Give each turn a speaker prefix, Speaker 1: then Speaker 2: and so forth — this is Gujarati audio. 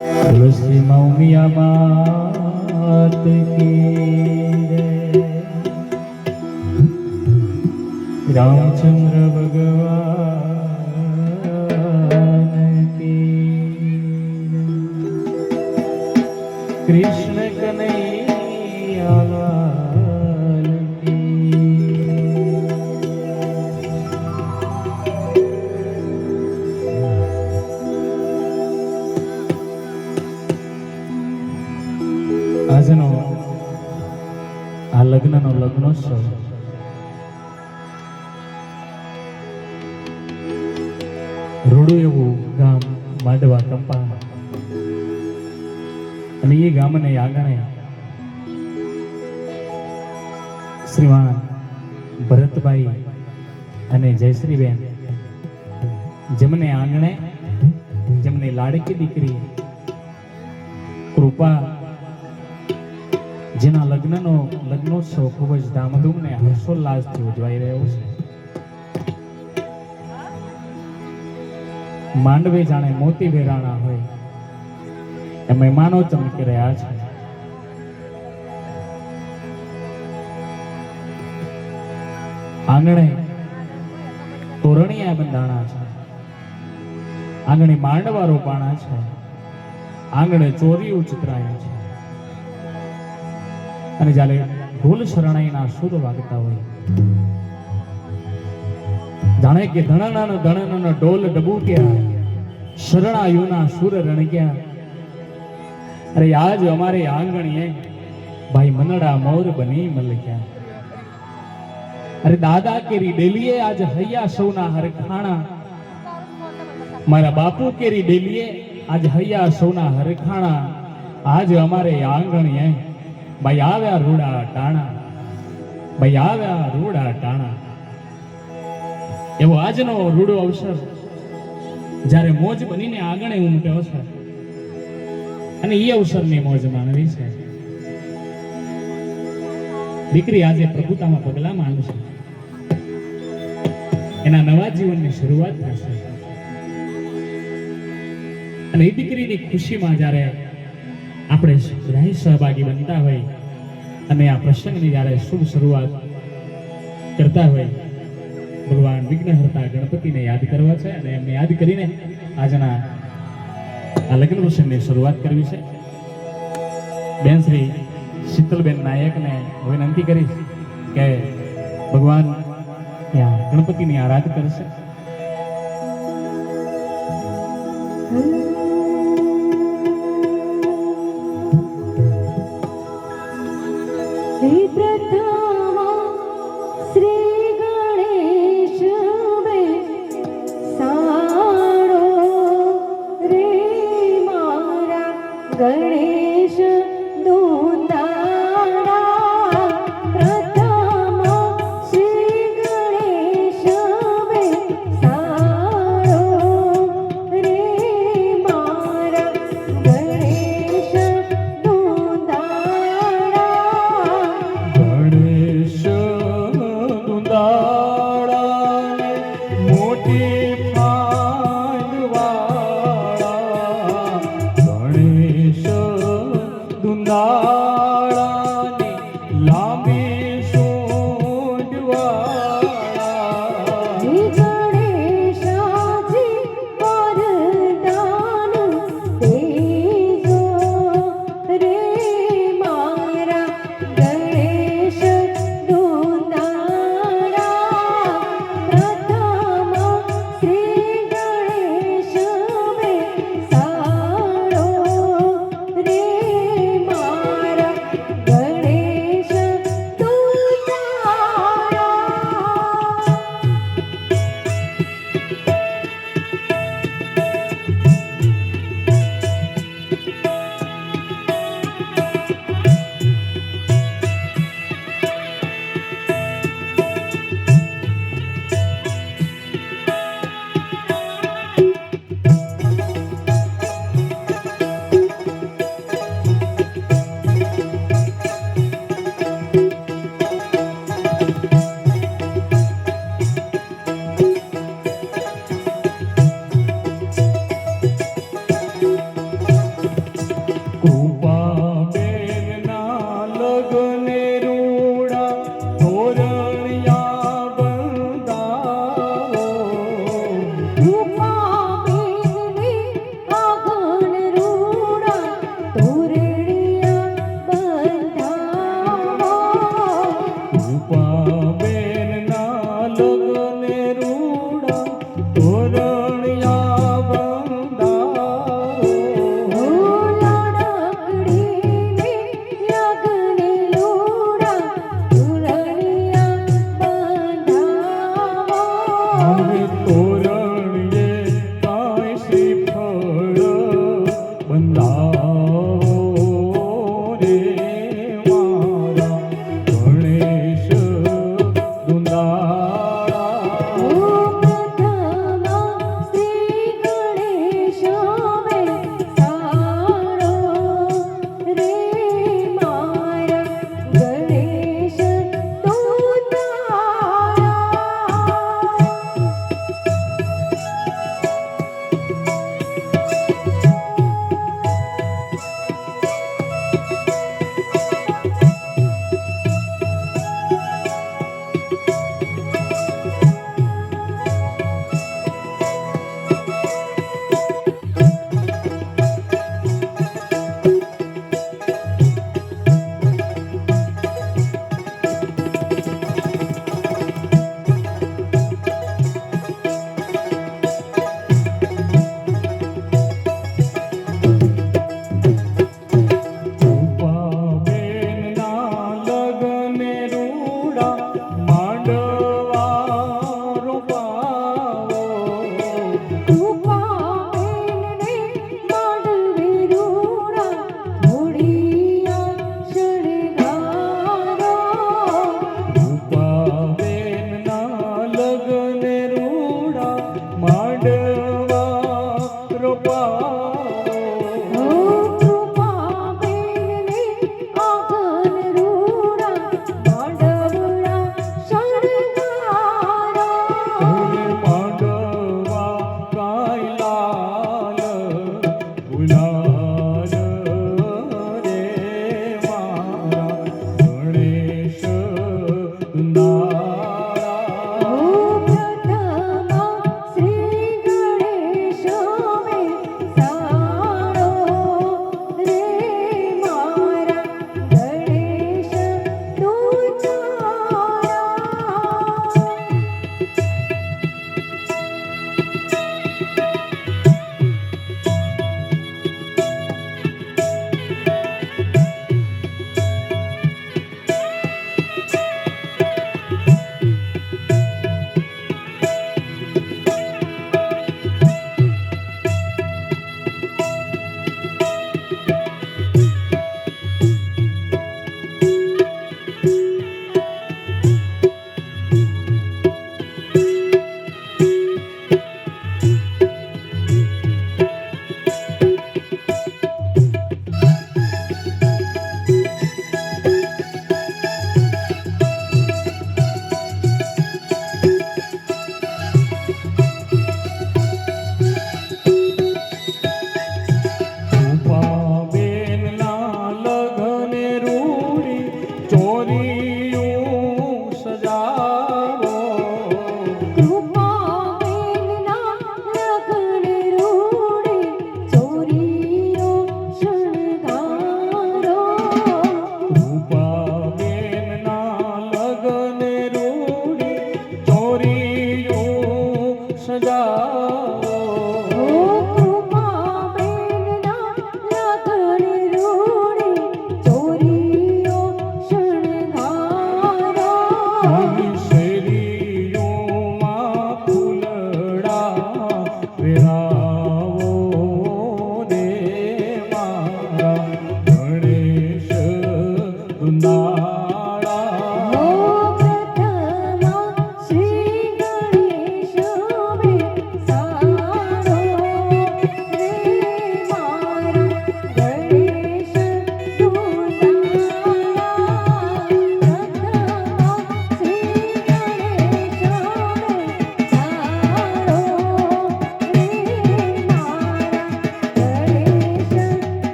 Speaker 1: તુલસી મૌમિયા માત કી રામચંદ્ર ભગવાન કી કૃષ્ણ રૂડું એવું ગામ માંડવા કંપા અને એ ગામને આંગણે શ્રીમાન ભરતભાઈ અને જયશ્રીબેન, જેમને આંગણે, જેમને લાડકી દીકરી કૃપા, જેના લગ્નનો, લગ્નોત્સવ ખૂબ જ ધામધૂમ ને હર્ષોલ્લાસથી ઉજવાઈ રહ્યો છે. માંડવે જાણે મોતી વેરાણા હોય. એ મહેમાનો ચમકી રહ્યા છે. આંગણે તોરણીયા બંધાણા છે. આંગણે માંડવા રોપાણા છે. આંગણે ચોરીયું ચિતરાયું છે. અને જ્યારે ઢોલ શરણાઈના સુર વાગતા હોય જાણે કે ધણનાનો ધણનાનો ઢોલ ડબૂટ્યા શરણાયુના સુર રણગ્યા અરે આજ અમારે આંગણીએ ભાઈ મનડા મોર બની મલક્યા. અરે દાદા કેરી ડેલીએ આજ હૈયા સૌના હરખાણા. મારા બાપુ કેરી ડેલીએ આજ હૈયા સૌના હરખાણા. આજ અમારે આંગણીએ ભાઈ આવ્યા રૂડા ટાણા. ભાઈ આવ્યા રૂડા ટાણા. એવો આજનો રૂડો અવસર જ્યારે મોજ બનીને આગળ ઉમટ્યો છે અને એ અવસરની મોજ માનવી છે. દીકરી આજે પ્રભુતામાં પગલા માંડશે એના નવા જીવનની શરૂઆત થશે. અને એ દીકરીની ખુશીમાં જ્યારે આપણે રાહી સહભાગી બનતા હોય અને આ પ્રસંગની જ્યારે શુભ શરૂઆત કરતા હોય ભગવાન વિઘ્નહર્તા ગણપતિને યાદ કરવા છે અને એમને યાદ કરીને આજના આ લગ્ન પ્રસંગની શરૂઆત કરવી છે. બેન શ્રી શીતલબેન નાયકને વિનંતી કરીશ કે ભગવાન ત્યાં ગણપતિની આરાધ કરશે.
Speaker 2: ગણેશ દુંદાડા